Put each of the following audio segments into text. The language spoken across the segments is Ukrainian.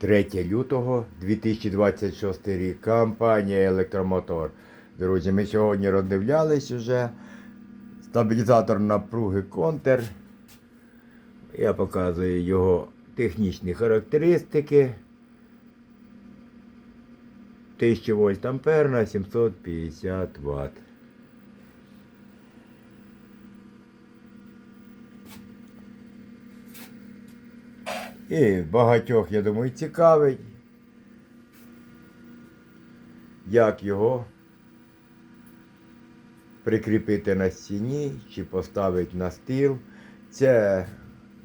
3 лютого 2026 рік. Компанія Електромотор. Друзі, ми сьогодні роздивлялись уже. Стабілізатор напруги Контер. Я показую його технічні характеристики. 1000 вольт ампер на 750 Вт. І багатьох, я думаю, цікавить, як його прикріпити на стіні чи поставити на стіл. Це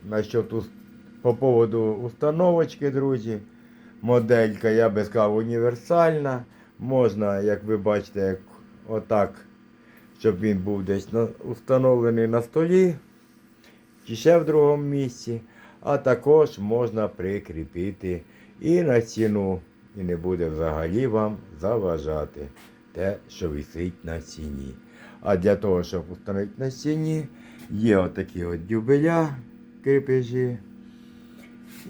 насчет по поводу установочки, друзі. Моделька, я би сказав, універсальна. Можна, як ви бачите, як отак, щоб він був десь установлений на столі чи ще в другому місці. А також можна прикріпити і на стіну, і не буде взагалі вам заважати те, що висить на стіні. А для того, щоб установити на стіні, є отакі от дюбеля, кріпежі.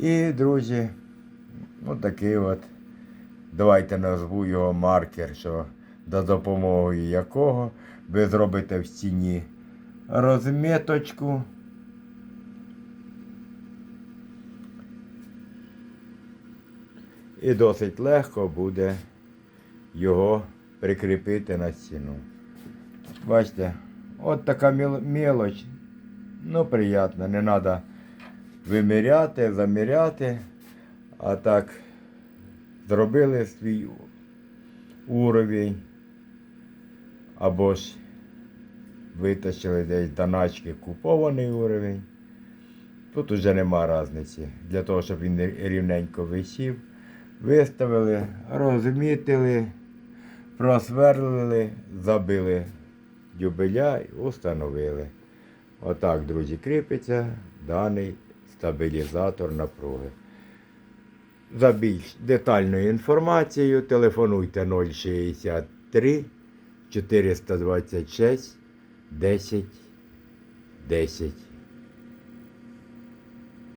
І, друзі, отакий от, давайте назву його маркер, що за допомогою якого ви зробите в стіні розміточку. І досить легко буде його прикріпити на стіну. Бачите, от така міл- мелоч. Ну, приємно, не треба виміряти, заміряти. А так зробили свій уровень. Або ж витащили десь доначки купований уровень. Тут уже нема різниці. Для того, щоб він рівненько висів. Виставили, розмітили, просверлили, забили дюбеля і установили. Отак, друзі, кріпиться даний стабілізатор напруги. За більш детальною інформацією телефонуйте 063 426 10 10.